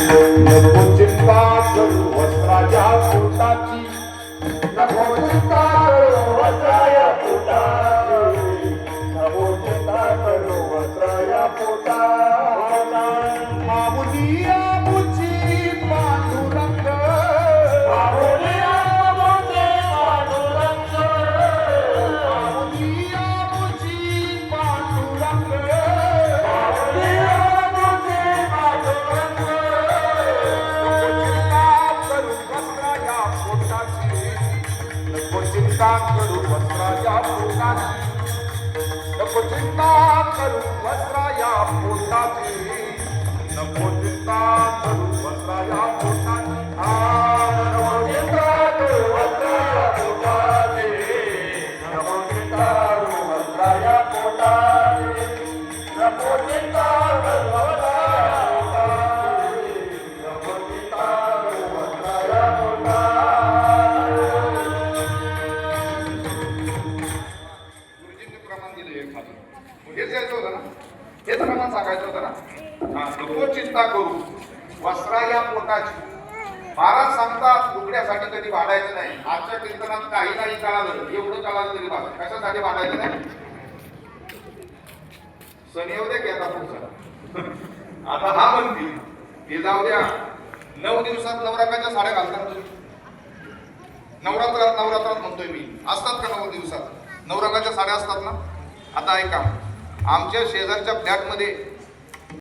नको चिंता करू वस्त्राच्या पोटाची. नको चिंता करू वस्त्राया पोटाची. नको चिंता करू वस्त्राया पोटा चिंता करू वस्त्राच्या पोटाची. नको चिंता करू वस्त्राया पोटाची. नको चिंता हेच यायचं होतं ना? हेच प्रमाण सांगायचं होतं ना? हा, नको चिंता करू. वस्त्रा या पोटाची. महाराज सांगतात लुगड्यासाठी कधी वाढायचं नाही. आजच्या कीर्तनात काही नाही कळालं एवढं कळालं तरी बाबा. कशासाठी वाढायचं नाही? सण येऊ दे की आता पुढचा. आता हा म्हणतील हे जाऊ द्या. नऊ दिवसात नवरात्राच्या साड्या घालतात तुम्ही? नवरात्रात नवरात्रात म्हणतोय मी. असतात का नऊ दिवसात? नवरात्राच्या साड्या असतात ना? आता ऐका आमच्या शेजारच्या फ्लॅटमध्ये